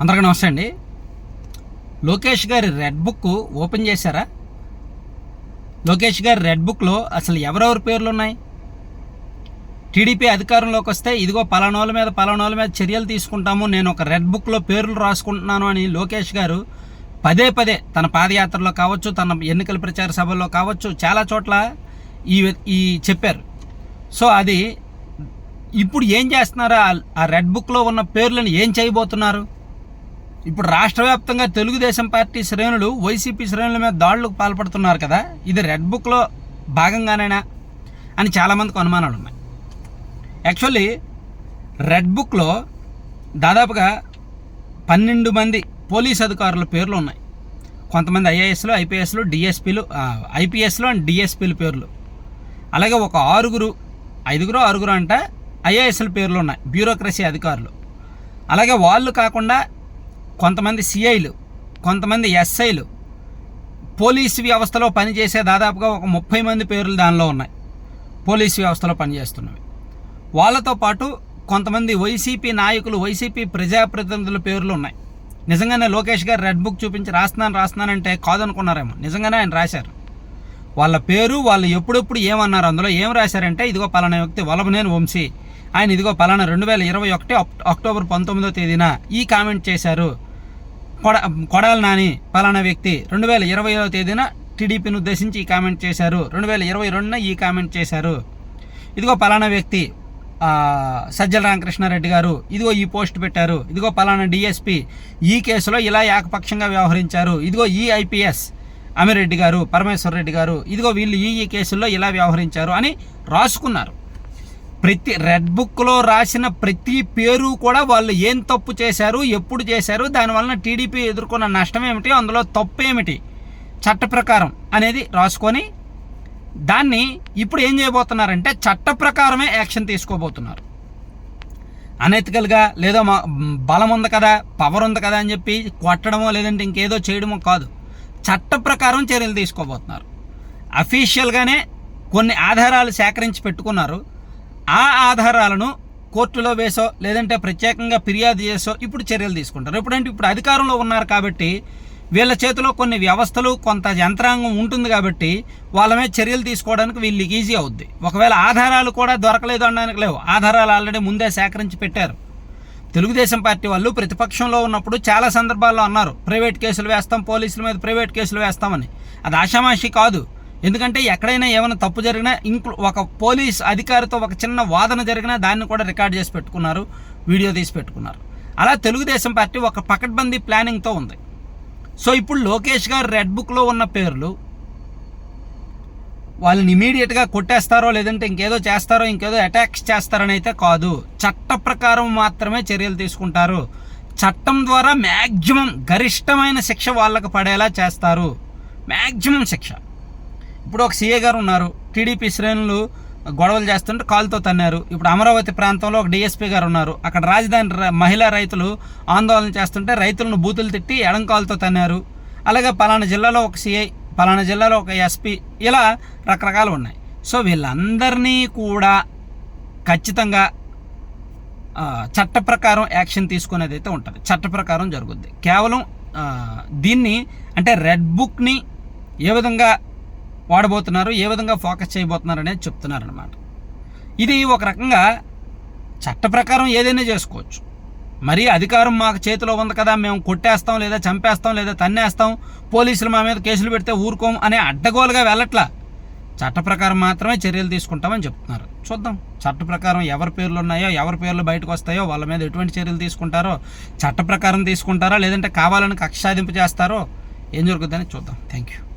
అందరికీ నమస్తే అండి. లోకేష్ గారి రెడ్ బుక్ ఓపెన్ చేశారా? లోకేష్ గారి రెడ్ బుక్లో అసలు ఎవరెవరి పేర్లు ఉన్నాయి? టీడీపీ అధికారంలోకి వస్తే ఇదిగో పలానోళ్ళ మీద పలానోళ్ళ మీద చర్యలు తీసుకుంటాము నేను ఒక రెడ్ బుక్లో పేర్లు రాసుకుంటున్నాను అని లోకేష్ గారు పదే పదే తన పాదయాత్రలో కావచ్చు తన ఎన్నికల ప్రచార సభల్లో కావచ్చు చాలా చోట్ల ఈ ఈ చెప్పారు. సో అది ఇప్పుడు ఏం చేస్తున్నారు? ఆ- ఆ రెడ్ బుక్లో ఉన్న పేర్లను ఏం చేయబోతున్నారు? ఇప్పుడు రాష్ట్ర వ్యాప్తంగా తెలుగుదేశం పార్టీ శ్రేణులు వైసీపీ శ్రేణుల మీద దాడులకు పాల్పడుతున్నారు కదా ఇది రెడ్ బుక్లో భాగంగానేనా అని చాలామందికి అనుమానాలు ఉన్నాయి. యాక్చువల్లీ రెడ్ బుక్లో దాదాపుగా పన్నెండు మంది పోలీస్ అధికారుల పేర్లు ఉన్నాయి. కొంతమంది ఐఏఎస్లు ఐపీఎస్లు డిఎస్పీలు ఐపీఎస్లు అండ్ డిఎస్పీలు పేర్లు. అలాగే ఒక ఆరుగురు ఐదుగురు ఆరుగురు అంట ఐఏఎస్ల పేర్లు ఉన్నాయి బ్యూరోక్రసీ అధికారులు. అలాగే వాళ్ళు కాకుండా కొంతమంది సిఐలు కొంతమంది ఎస్ఐలు పోలీస్ వ్యవస్థలో పనిచేసే దాదాపుగా ఒక ముప్పై మంది పేర్లు దానిలో ఉన్నాయి. పోలీస్ వ్యవస్థలో పనిచేస్తున్నవి. వాళ్ళతో పాటు కొంతమంది వైసీపీ నాయకులు వైసీపీ ప్రజాప్రతినిధుల పేర్లు ఉన్నాయి. నిజంగానే లోకేష్ గారు రెడ్ బుక్ చూపించి రాస్తున్నాను రాస్తున్నానంటే కాదనుకున్నారేమో. నిజంగానే ఆయన రాశారు. వాళ్ళ పేరు వాళ్ళు ఎప్పుడెప్పుడు ఏమన్నారు? అందులో ఏం రాశారంటే ఇదిగో పలానా వ్యక్తి వలభనేని వంశీ. ఆయన ఇదిగో పలానా రెండు వేల ఇరవై ఒకటి అక్టోబర్ పంతొమ్మిదో తేదీన ఈ కామెంట్ చేశారు. కొడ కొడాలి నాని పలానా వ్యక్తి. రెండు వేల ఇరవైవ తేదీన టీడీపీని ఉద్దేశించి ఈ కామెంట్ చేశారు. రెండు వేల ఇరవై రెండున ఈ కామెంట్ చేశారు. ఇదిగో పలానా వ్యక్తి సజ్జల రామకృష్ణారెడ్డి గారు. ఇదిగో ఈ పోస్ట్ పెట్టారు. ఇదిగో పలానా డిఎస్పి. ఈ కేసులో ఇలా ఏకపక్షంగా వ్యవహరించారు. ఇదిగో ఈ ఐపీఎస్ అమిరెడ్డి గారు పరమేశ్వర్ రెడ్డి గారు. ఇదిగో వీళ్ళు ఈ ఈ కేసుల్లో ఇలా వ్యవహరించారు అని రాసుకున్నారు. ప్రతి రెడ్ బుక్లో రాసిన ప్రతి పేరు కూడా వాళ్ళు ఏం తప్పు చేశారు ఎప్పుడు చేశారు దానివలన టీడీపీ ఎదుర్కొన్న నష్టం ఏమిటి అందులో తప్పు ఏమిటి చట్ట ప్రకారం అనేది రాసుకొని దాన్ని ఇప్పుడు ఏం చేయబోతున్నారంటే చట్ట ప్రకారమే యాక్షన్ తీసుకోబోతున్నారు. అనెతికల్గా లేదో మా బలం ఉంది కదా పవర్ ఉంది కదా అని చెప్పి కొట్టడమో లేదంటే ఇంకేదో చేయడమో కాదు. చట్ట ప్రకారం చర్యలు తీసుకోబోతున్నారు. అఫీషియల్గానే కొన్ని ఆధారాలు సేకరించి పెట్టుకున్నారు. ఆ ఆధారాలను కోర్టులో వేసో లేదంటే ప్రత్యేకంగా ఫిర్యాదు చేసో ఇప్పుడు చర్యలు తీసుకుంటారు. ఇప్పుడంటే ఇప్పుడు అధికారంలో ఉన్నారు కాబట్టి వీళ్ళ చేతిలో కొన్ని వ్యవస్థలు కొంత యంత్రాంగం ఉంటుంది కాబట్టి వాళ్ళ మీద చర్యలు తీసుకోవడానికి వీళ్ళకి ఈజీ అవుద్ది. ఒకవేళ ఆధారాలు కూడా దొరకలేదు అనడానికి లేవు. ఆధారాలు ఆల్రెడీ ముందే సేకరించి పెట్టారు. తెలుగుదేశం పార్టీ వాళ్ళు ప్రతిపక్షంలో ఉన్నప్పుడు చాలా సందర్భాల్లో అన్నారు ప్రైవేట్ కేసులు వేస్తాం పోలీసుల మీద ప్రైవేట్ కేసులు వేస్తామని. అది ఆషామాషి కాదు. ఎందుకంటే ఎక్కడైనా ఏమైనా తప్పు జరిగినా ఇంక్లు ఒక పోలీస్ అధికారితో ఒక చిన్న వాదన జరిగినా దాన్ని కూడా రికార్డ్ చేసి పెట్టుకున్నారు వీడియో తీసి పెట్టుకున్నారు. అలా తెలుగుదేశం పార్టీ ఒక పకడ్బందీ ప్లానింగ్తో ఉంది. సో ఇప్పుడు లోకేష్ గారు రెడ్ బుక్లో ఉన్న పేర్లు వాళ్ళని ఇమీడియట్గా కొట్టేస్తారో లేదంటే ఇంకేదో చేస్తారో ఇంకేదో అటాక్స్ చేస్తారని అయితే కాదు. చట్ట ప్రకారం మాత్రమే చర్యలు తీసుకుంటారు. చట్టం ద్వారా మ్యాక్సిమం గరిష్టమైన శిక్ష వాళ్ళకు పడేలా చేస్తారు. మ్యాక్సిమం శిక్ష. ఇప్పుడు ఒక సీఏ గారు ఉన్నారు. టీడీపీ శ్రేణులు గొడవలు చేస్తుంటే కాలుతో తన్నారు. ఇప్పుడు అమరావతి ప్రాంతంలో ఒక డిఎస్పీ గారు ఉన్నారు. అక్కడ రాజధాని మహిళా రైతులు ఆందోళన చేస్తుంటే రైతులను బూతులు తిట్టి ఎడం కాలుతో తన్నారు. అలాగే పలానా జిల్లాలో ఒక సిఐ పలానా జిల్లాలో ఒక ఎస్పీ ఇలా రకరకాలు ఉన్నాయి. సో వీళ్ళందరినీ కూడా ఖచ్చితంగా చట్ట ప్రకారం యాక్షన్ తీసుకునేది అయితే ఉంటుంది. చట్ట ప్రకారం జరుగుద్ది. కేవలం దీన్ని అంటే రెడ్ బుక్ని ఏ విధంగా వాడబోతున్నారు ఏ విధంగా ఫోకస్ చేయబోతున్నారు అనేది చెప్తున్నారు అనమాట ఇది ఒక రకంగా చట్ట ప్రకారం ఏదైనా చేసుకోవచ్చు. మరి అధికారం మాకు చేతిలో ఉంది కదా మేము కొట్టేస్తాం లేదా చంపేస్తాం లేదా తన్నేస్తాం పోలీసులు మా మీద కేసులు పెడితే ఊరుకోం అనే అడ్డగోలుగా వెళ్ళట్లా. చట్ట ప్రకారం మాత్రమే చర్యలు తీసుకుంటామని చెప్తున్నారు. చూద్దాం. చట్ట ప్రకారం ఎవరి పేర్లు ఉన్నాయో ఎవరి పేర్లు బయటకు వస్తాయో వాళ్ళ మీద ఎటువంటి చర్యలు తీసుకుంటారో చట్ట ప్రకారం తీసుకుంటారా లేదంటే కావాలని కక్ష సాధింపు చేస్తారో ఏం జరుగుతుందని చూద్దాం. Thank you